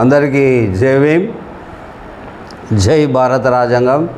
అందరికీ జై భీమ్. జై భారత రాజ్యాంగం.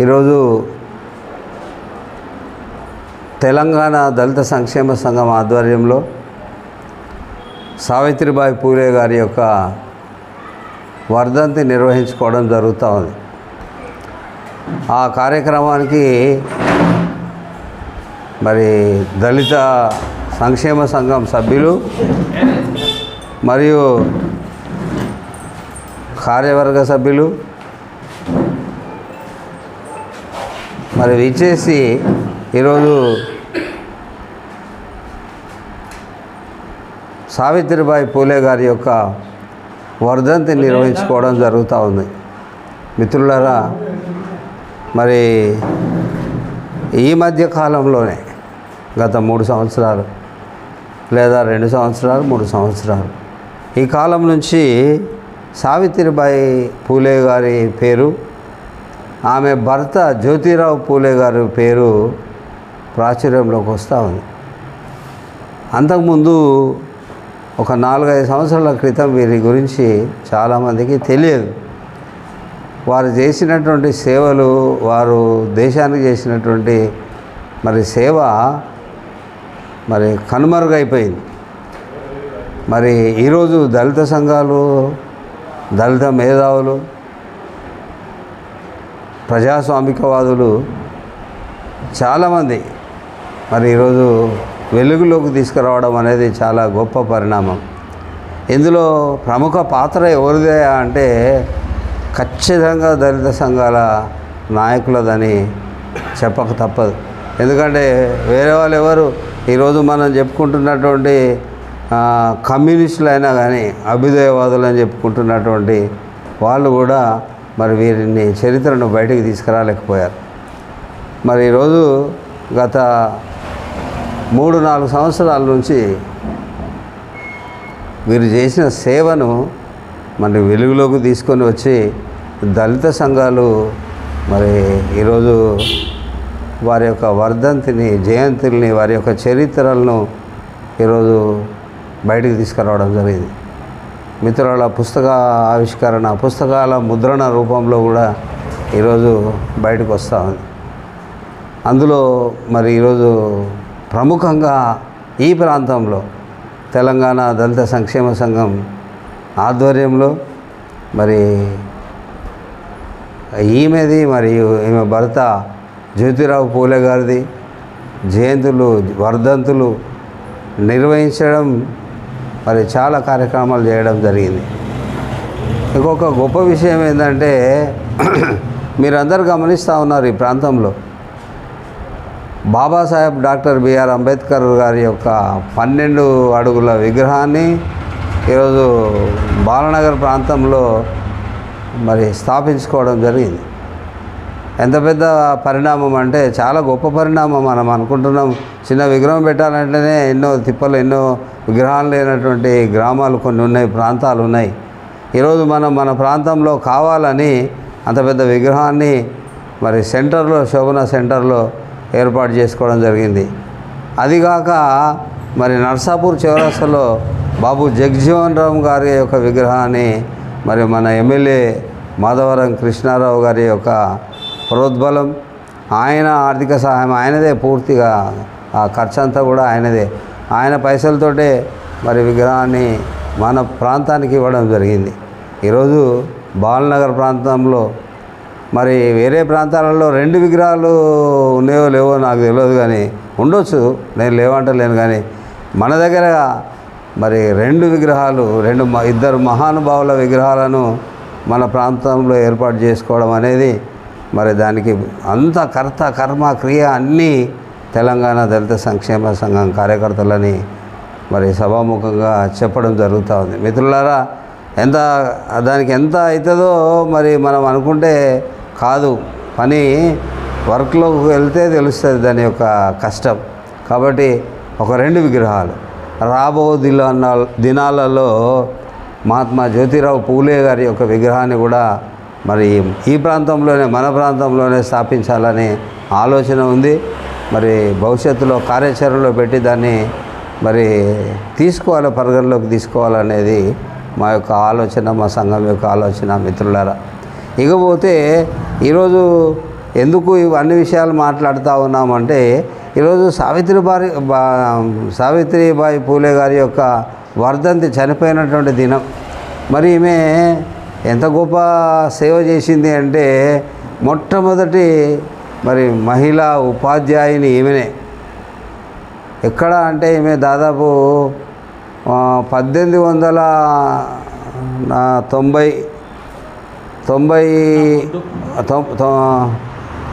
ఈరోజు తెలంగాణ దళిత సంక్షేమ సంఘం ఆధ్వర్యంలో సావిత్రిబాయి పూలే గారి యొక్క వర్ధంతి నిర్వహించుకోవడం జరుగుతూ ఉంది. ఆ కార్యక్రమానికి మరి దళిత సంక్షేమ సంఘం సభ్యులు మరియు కార్యవర్గ సభ్యులు మరి విచ్చేసి ఈరోజు సావిత్రిబాయి పూలే గారి యొక్క వర్ధంతి నిర్వహించుకోవడం జరుగుతూ ఉంది. మిత్రులారా మరి ఈ మధ్య కాలంలోనే గత మూడు సంవత్సరాలు లేదా రెండు సంవత్సరాలు మూడు సంవత్సరాలు. ఈ కాలం నుంచి సావిత్రిబాయి పూలే గారి పేరు ఆమె భర్త జ్యోతిరావు పూలే గారి పేరు ప్రాచుర్యంలోకి వస్తూ ఉంది. అంతకుముందు ఒక నాలుగైదు సంవత్సరాల క్రితం వీరి గురించి చాలామందికి తెలియదు. వారు చేసినటువంటి సేవలు వారు దేశానికి చేసినటువంటి మరి సేవ మరి కనుమరుగైపోయింది. మరి ఈరోజు దళిత సంఘాలు దళిత మేధావులు ప్రజాస్వామికవాదులు చాలామంది మరి ఈరోజు వెలుగులోకి తీసుకురావడం అనేది చాలా గొప్ప పరిణామం. ఇందులో ప్రముఖ పాత్ర ఎవరిదే అంటే ఖచ్చితంగా దళిత సంఘాల నాయకులదని చెప్పక తప్పదు. ఎందుకంటే వేరే వాళ్ళు ఎవరు ఈరోజు మనం చెప్పుకుంటున్నటువంటి కమ్యూనిస్టులు అయినా కానీ అభ్యుదయవాదులు అని చెప్పుకుంటున్నటువంటి వాళ్ళు కూడా మరి వీరిని చరిత్రను బయటకు తీసుకురాలేకపోయారు. మరి ఈరోజు గత మూడు నాలుగు సంవత్సరాల నుంచి వీరు చేసిన సేవను మరి వెలుగులోకి తీసుకొని వచ్చి దళిత సంఘాలు మరి ఈరోజు వారి యొక్క వర్ధంతిని జయంతుల్ని వారి యొక్క చరిత్రలను ఈరోజు బయటికి తీసుకురావడం జరిగింది. మిత్రుల పుస్తక ఆవిష్కరణ పుస్తకాల ముద్రణ రూపంలో కూడా ఈరోజు బయటకు వస్తూ ఉంది. అందులో మరి ఈరోజు ప్రముఖంగా ఈ ప్రాంతంలో తెలంగాణ దళిత సంక్షేమ సంఘం ఆధ్వర్యంలో మరి ఈమెది మరియు ఈమె భర్త జ్యోతిరావు పూలే గారిది జయంతులు వర్ధంతులు నిర్వహించడం మరి చాలా కార్యక్రమాలు చేయడం జరిగింది. ఇంకొక గొప్ప విషయం ఏంటంటే మీరందరూ గమనిస్తూ ఉన్నారు ఈ ప్రాంతంలో. బాబాసాహెబ్ డాక్టర్ బిఆర్ అంబేద్కర్ గారి యొక్క పన్నెండు అడుగుల విగ్రహాన్ని ఈరోజు బాలనగర్ ప్రాంతంలో మరి స్థాపించుకోవడం జరిగింది. ఎంత పెద్ద పరిణామం అంటే చాలా గొప్ప పరిణామం మనం అనుకుంటున్నాం. చిన్న విగ్రహం పెట్టాలంటేనే ఎన్నో తిప్పలు ఎన్నో విగ్రహాలు లేనటువంటి గ్రామాలు కొన్ని ఉన్నాయి ప్రాంతాలు ఉన్నాయి. ఈరోజు మనం మన ప్రాంతంలో కావాలని అంత పెద్ద విగ్రహాన్ని మరి సెంటర్లో శోభన సెంటర్లో ఏర్పాటు చేసుకోవడం జరిగింది. అదిగాక మరి నర్సాపూర్ చౌరస్తాలో బాబు జగ్జీవన్ రామ్ గారి యొక్క విగ్రహాన్ని మరి మన ఎమ్మెల్యే మాధవరం కృష్ణారావు గారి యొక్క ప్రోద్బలం ఆయన ఆర్థిక సహాయం ఆయనదే పూర్తిగా. ఆ ఖర్చు అంతా కూడా ఆయనదే. ఆయన పైసలతోటే మరి విగ్రహాన్ని మన ప్రాంతానికి ఇవ్వడం జరిగింది. ఈరోజు బాలనగర్ ప్రాంతంలో మరి వేరే ప్రాంతాలలో రెండు విగ్రహాలు ఉన్నాయో లేవో నాకు తెలియదు కానీ ఉండొచ్చు. నేను లేవంటలేను కానీ మన దగ్గర మరి రెండు విగ్రహాలు రెండు ఇద్దరు మహానుభావుల విగ్రహాలను మన ప్రాంతంలో ఏర్పాటు చేసుకోవడం అనేది మరి దానికి అంత కర్త కర్మ క్రియ అన్నీ తెలంగాణ దళిత సంక్షేమ సంఘం కార్యకర్తలని మరి సభాముఖంగా చెప్పడం జరుగుతూ ఉంది. మిత్రులారా ఎంత దానికి ఎంత అవుతుందో మరి మనం అనుకుంటే కాదు. పని వర్క్లోకి వెళ్తే తెలుస్తుంది దాని యొక్క కష్టం. కాబట్టి ఒక రెండు విగ్రహాలు. రాబో దిన దినాలలో మహాత్మా జ్యోతిరావు పూలే గారి యొక్క విగ్రహాన్ని కూడా మరి ఈ ప్రాంతంలోనే మన ప్రాంతంలోనే స్థాపించాలని ఆలోచన ఉంది. మరి భవిష్యత్తులో కార్యాచరణలో పెట్టి దాన్ని మరి తీసుకోవాలి పరిగణలోకి తీసుకోవాలనేది మా యొక్క ఆలోచన మా సంఘం యొక్క ఆలోచన మిత్రులారా. ఇకపోతే ఈరోజు ఎందుకు ఇవన్నీ విషయాలు మాట్లాడుతూ ఉన్నామంటే ఈరోజు సావిత్రిబాయి బా సావిత్రిబాయి పూలే గారి యొక్క వర్ధంతి చనిపోయినటువంటి దినం. మరి ఈమె ఎంత గొప్ప సేవ చేసింది అంటే మొట్టమొదటి మరి మహిళా ఉపాధ్యాయుని ఈమెనే. ఎక్కడ అంటే ఈమె దాదాపు పద్దెనిమిది వందల తొంభై తొంభై తొం- తొ-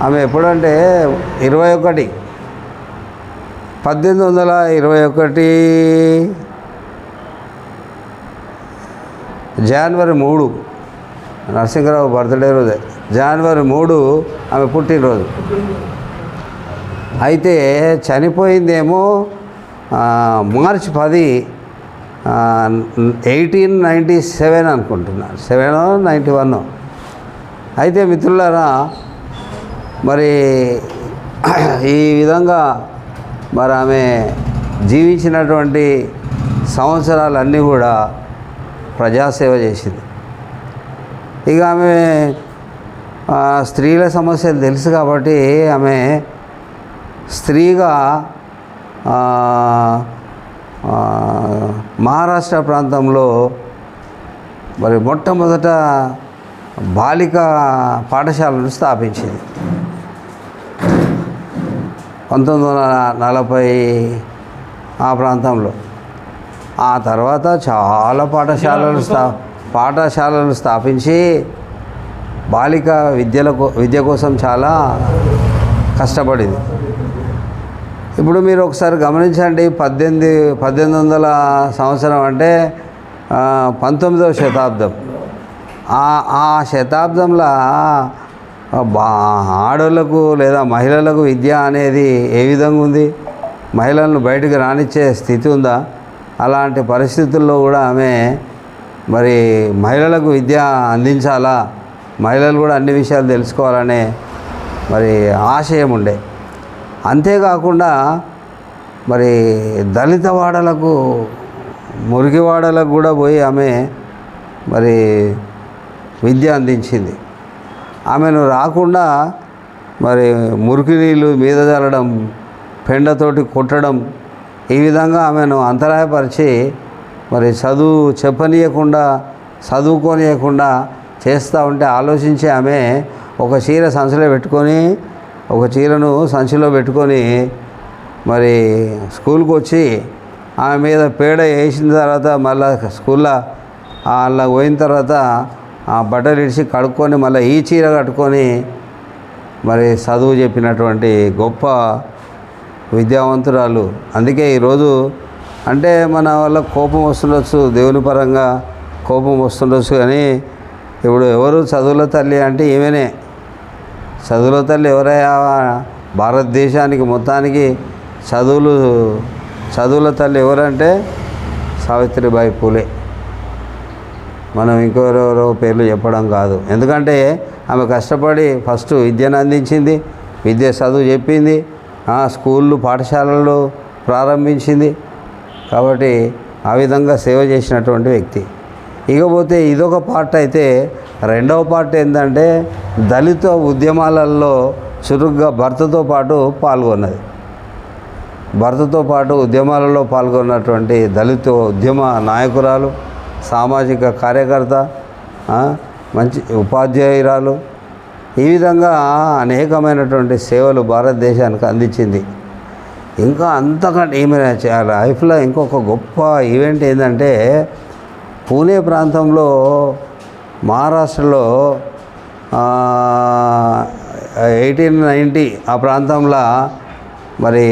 ఆమె ఎప్పుడంటే ఇరవై ఒకటి పద్దెనిమిది వందల ఇరవై ఒకటి జనవరి మూడు నరసింహరావు బర్త్డే రోజే. జనవరి మూడు ఆమె పుట్టినరోజు. అయితే చనిపోయిందేమో మార్చ్ మార్చి పది ఎయిటీన్ నైంటీ సెవెన్ అనుకుంటున్నాను సెవెన్ నైంటీ వన్ అయితే మిత్రులారా మరి ఈ విధంగా మరి ఆమె జీవించినటువంటి సంవత్సరాలన్నీ కూడా ప్రజాసేవ చేసింది. ఇక ఆమె స్త్రీల సమస్యలు తెలుసు కాబట్టి ఆమె స్త్రీగా మహారాష్ట్ర ప్రాంతంలో మరి మొట్టమొదట బాలిక పాఠశాలను స్థాపించింది. పంతొమ్మిది వందల నలభై ఆ ప్రాంతంలో. ఆ తర్వాత చాలా పాఠశాలలు స్థా పాఠశాలను స్థాపించి బాలిక విద్యలకో విద్య కోసం చాలా కష్టపడింది. ఇప్పుడు మీరు ఒకసారి గమనించండి పద్దెనిమిది పద్దెనిమిది వందల సంవత్సరం అంటే పంతొమ్మిదవ శతాబ్దం. ఆ ఆ శతాబ్దంలో బా ఆడోళ్ళకు లేదా మహిళలకు విద్య అనేది ఏ విధంగా ఉంది? మహిళలను బయటకు రానిచ్చే స్థితి ఉందా? అలాంటి పరిస్థితుల్లో కూడా ఆమె మరి మహిళలకు విద్య అందించాలా? మహిళలు కూడా అన్ని విషయాలు తెలుసుకోవాలనే మరి ఆశయం ఉండే. అంతేకాకుండా మరి దళిత వాడలకు మురికివాడలకు కూడా పోయి ఆమె మరి విద్య అందించింది. ఆమెను రాకుండా మరి మురికి నీళ్ళు మీద చల్లడం పెండతోటి కొట్టడం ఈ విధంగా ఆమెను అంతరాయపరిచి మరి చదువు చెప్పనీయకుండా చదువుకోనియకుండా చేస్తూ ఉంటే ఆలోచించి ఆమె ఒక చీర సంచిలో పెట్టుకొని ఒక చీరను సంచిలో పెట్టుకొని మరి స్కూల్కి వచ్చి ఆమె మీద పేడ వేసిన తర్వాత మళ్ళీ స్కూల్లో అలా పోయిన తర్వాత ఆ బట్టలు ఇడిచి కడుక్కొని మళ్ళీ ఈ చీర కట్టుకొని మరి చదువు చెప్పినటువంటి గొప్ప విద్యావంతురాలు. అందుకే ఈరోజు అంటే మన వల్ల కోపం వస్తుండొచ్చు దేవుని పరంగా కోపం వస్తుండొచ్చు కానీ ఇప్పుడు ఎవరు చదువుల తల్లి అంటే ఈమెనే. చదువుల తల్లి ఎవరయ్యా? భారతదేశానికి మొత్తానికి చదువులు చదువుల తల్లి ఎవరంటే సావిత్రిబాయి పూలే. మనం ఇంకెవరెవరో పేర్లు చెప్పడం కాదు. ఎందుకంటే ఆమె కష్టపడి ఫస్ట్ విద్యను అందించింది విద్య చదువు చెప్పింది స్కూళ్ళు పాఠశాలలు ప్రారంభించింది. కాబట్టి ఆ విధంగా సేవ చేసినటువంటి వ్యక్తి. ఇకపోతే ఇదొక పార్ట్ అయితే రెండవ పార్ట్ ఏంటంటే దళిత ఉద్యమాలలో చురుగ్గా భర్తతో పాటు పాల్గొన్నది. భర్తతో పాటు ఉద్యమాలలో పాల్గొన్నటువంటి దళిత ఉద్యమ నాయకురాలు సామాజిక కార్యకర్త మంచి ఉపాధ్యాయురాలు. ఈ విధంగా అనేకమైనటువంటి సేవలు భారతదేశానికి అందించింది. ఇంకా అంతకంటే ఏమైనా లైఫ్లో ఇంకొక గొప్ప ఈవెంట్ ఏంటంటే పూణే ప్రాంతంలో మహారాష్ట్రలో ఎయిటీన్ నైంటీ ఆ ప్రాంతంలో మరి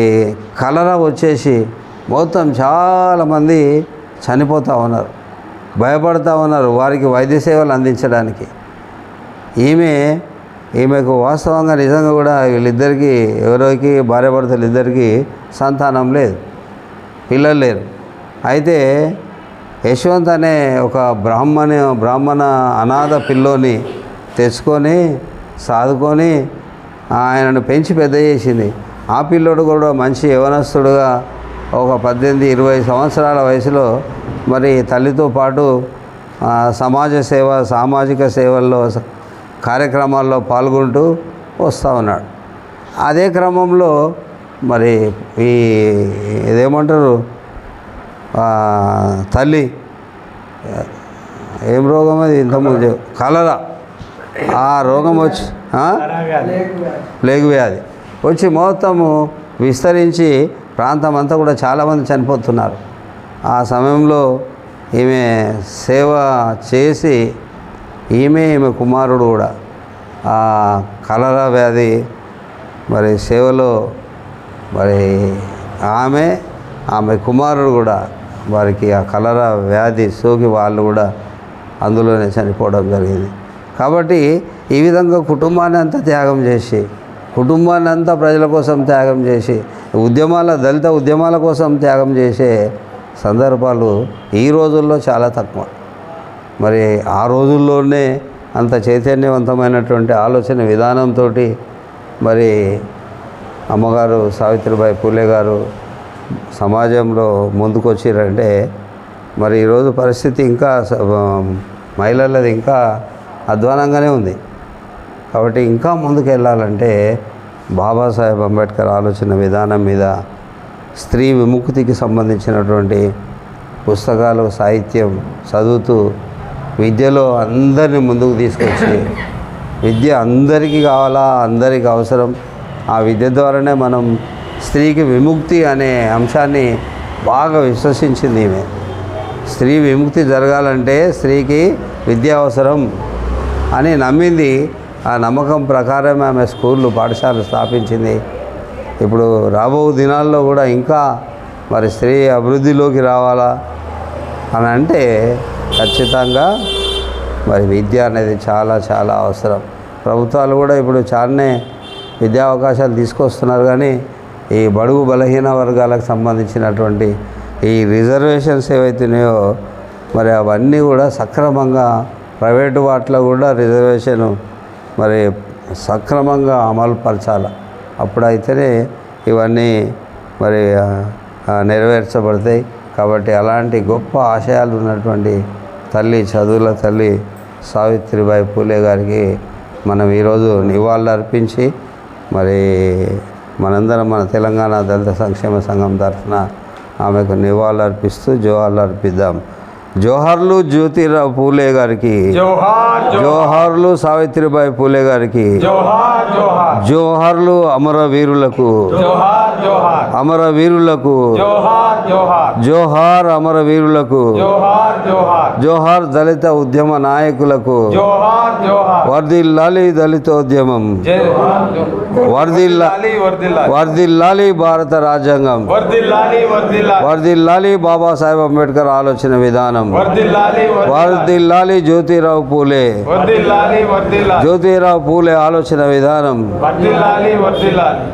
కలరా వచ్చేసి మొత్తం చాలామంది చనిపోతూ ఉన్నారు. భయపడతా ఉన్నారు వారికి వైద్య సేవలు అందించడానికి. ఈమె ఈమెకు వాస్తవంగా నిజంగా కూడా వీళ్ళిద్దరికీ ఎవరికి భార్యాభర్తలు ఇద్దరికీ సంతానం లేదు పిల్లలు లేరు. అయితే యశ్వంత్ అనే ఒక బ్రాహ్మణ బ్రాహ్మణ అనాథ పిల్లోని తెచ్చుకొని సాదుకొని ఆయనను పెంచి పెద్ద చేసింది. ఆ పిల్లోడు కూడా మంచి యవనస్తుడుగా ఒక పద్దెనిమిది ఇరవై సంవత్సరాల వయసులో మరి తల్లితో పాటు సమాజ సేవ సామాజిక సేవల్లో కార్యక్రమాల్లో పాల్గొంటూ వస్తూ ఉన్నాడు. అదే క్రమంలో మరి ఈ ఇదేమంటారు తల్లి ఏం రోగం అది ఇంతకుముందు కలరా. ఆ రోగం వచ్చి? ప్లేగు వ్యాధి. వచ్చి మొత్తము విస్తరించి ప్రాంతం అంతా కూడా చాలామంది చనిపోతున్నారు. ఆ సమయంలో ఈమె సేవ చేసి ఈమె ఈమె కుమారుడు కూడా. ఆ కలరా వ్యాధి మరి సేవలో మరి ఆమె ఆమె కుమారుడు కూడా వారికి ఆ కలరా వ్యాధి సోకి వాళ్ళు కూడా అందులోనే చనిపోవడం జరిగింది. కాబట్టి ఈ విధంగా కుటుంబాన్ని అంతా త్యాగం చేసి కుటుంబాన్ని అంతా ప్రజల కోసం త్యాగం చేసి ఉద్యమాల దళిత ఉద్యమాల కోసం త్యాగం చేసే సందర్భాలు ఈ రోజుల్లో చాలా తక్కువ. మరి ఆ రోజుల్లోనే అంత చైతన్యవంతమైనటువంటి ఆలోచన విధానంతో మరి అమ్మగారు సావిత్రిబాయి పూలే గారు సమాజంలో ముందుకొచ్చిరంటే మరి ఈరోజు పరిస్థితి ఇంకా మహిళలది ఇంకా అధ్వానంగానే ఉంది. కాబట్టి ఇంకా ముందుకు వెళ్ళాలంటే బాబాసాహెబ్ అంబేద్కర్ ఆలోచన విధానం మీద స్త్రీ విముక్తికి సంబంధించినటువంటి పుస్తకాలు సాహిత్యం చదువుతూ విద్యలో అందరిని ముందుకు తీసుకొచ్చి విద్య అందరికీ కావాలా అందరికీ అవసరం. ఆ విద్య ద్వారానే మనం స్త్రీకి విముక్తి అనే అంశాన్ని బాగా విశ్వసించింది ఈమె. స్త్రీ విముక్తి జరగాలంటే స్త్రీకి విద్య అవసరం అని నమ్మింది. ఆ నమ్మకం ప్రకారం ఆమె స్కూళ్ళు పాఠశాలలు స్థాపించింది. ఇప్పుడు రాబో దినాల్లో కూడా ఇంకా మరి స్త్రీ అభివృద్ధిలోకి రావాలా అని అంటే ఖచ్చితంగా మరి విద్య అనేది చాలా చాలా అవసరం. ప్రభుత్వాలు కూడా ఇప్పుడు చాలానే విద్యా అవకాశాలు తీసుకొస్తున్నారు కానీ ఈ బడుగు బలహీన వర్గాలకు సంబంధించినటువంటి ఈ రిజర్వేషన్స్ ఏవైతున్నాయో మరి అవన్నీ కూడా సక్రమంగా ప్రైవేటు వాటిలో కూడా రిజర్వేషన్ మరి సక్రమంగా అమలుపరచాలి. అప్పుడైతేనే ఇవన్నీ మరి నెరవేర్చబడతాయి. కాబట్టి అలాంటి గొప్ప ఆశయాలు ఉన్నటువంటి తల్లి చదువుల తల్లి సావిత్రిబాయి పూలే గారికి మనం ఈరోజు నివాళులు అర్పించి మరి మనందరం మన తెలంగాణ దళిత సంక్షేమ సంఘం తరఫున ఆమెకు నివాళులు అర్పిస్తూ జోహార్లు అర్పిద్దాం. జోహార్లు జ్యోతిరావు పూలే గారికి. జోహార్ జోహార్లు సావిత్రిబాయి పూలే గారికి. జోహార్ జోహార్. జోహార్లు అమరవీరులకు జోహార్ జోహార్. అమరవీరులకు జోహార్ అమరవీరులకు జోహార్ దళిత ఉద్యమ నాయకులకు. వర్ధిల్లాలి దళితోద్యమం. జోహార్ వర్ధిల్లా వర్దిల్లాలి భారత రాజ్యాంగం. వర్దిల్లాలి. వర్దిల్లాలి బాబాసాహెబ్ అంబేద్కర్ ఆలోచన విధానం. వర్దిల్లాలి వర్ధిల్లాలి జ్యోతిరావు పూలే. వర్దిల్లాలి వర్దిల్లాలి జ్యోతిరావు పూలే ఆలోచన విధానం. వర్దిల్లాలి వర్దిల్లాలి